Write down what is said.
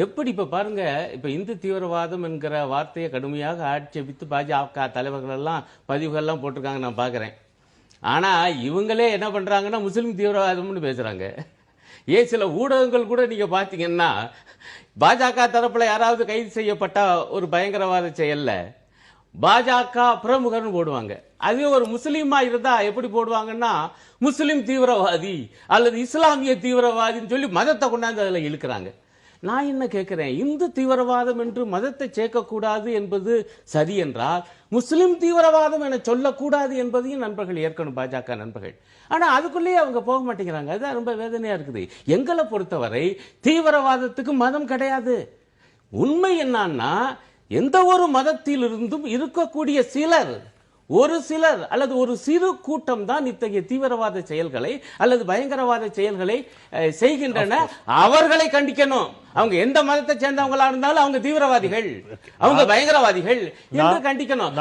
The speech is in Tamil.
எப்படி இப்ப பாருங்க இப்ப இந்து தீவிரவாதம் என்கிற வார்த்தையை கடுமையாக ஆட்சேபித்து பாஜக தலைவர்கள் எல்லாம் பதிவுகள்லாம் போட்டிருக்காங்க நான் பார்க்குறேன் ஆனா இவங்களே என்ன பண்றாங்கன்னா முஸ்லீம் தீவிரவாதம்னு பேசுறாங்க. ஏன் சில ஊடகங்கள் கூட நீங்க பாத்தீங்கன்னா பாஜக தரப்புல யாராவது கைது செய்யப்பட்ட ஒரு பயங்கரவாத செயல்ல பாஜக பிரமுகர்னு போடுவாங்க. அதுவே ஒரு முஸ்லீமா இருந்தா எப்படி போடுவாங்கன்னா முஸ்லீம் தீவிரவாதி அல்லது இஸ்லாமிய தீவிரவாதின்னு சொல்லி மதத்தை கொண்டாந்து அதில் இழுக்கிறாங்க. நான் என்ன கேட்கிறேன்? இந்து தீவிரவாதம் என்று மதத்தை சேர்க்கக்கூடாது என்பது சரி என்றால் முஸ்லிம் தீவிரவாதம் என சொல்லக்கூடாது என்பதையும் நண்பர்கள் ஏற்கணும் பாஜக நண்பர்கள். ஆனா அதுக்குள்ளேயே அவங்க போக மாட்டேங்கிறாங்க. அதுதான் ரொம்ப வேதனையா இருக்குது. எங்களை பொறுத்தவரை தீவிரவாதத்துக்கு மதம் கிடையாது. உண்மை என்னன்னா எந்த ஒரு மதத்திலிருந்தும் இருக்கக்கூடிய சிலர் ஒரு சிலர் அல்லது ஒரு சிறு கூட்டம் தான் இத்தகைய தீவிரவாத செயல்களை அல்லது பயங்கரவாத செயல்களை செய்கின்றன. அவர்களை கண்டிக்கணும். அவங்க எந்த மதத்தை சேர்ந்தவங்களா இருந்தாலும் அவங்க தீவிரவாதிகள். அவங்க பயங்கரவாதிகள் என்று கண்டிக்கணும்.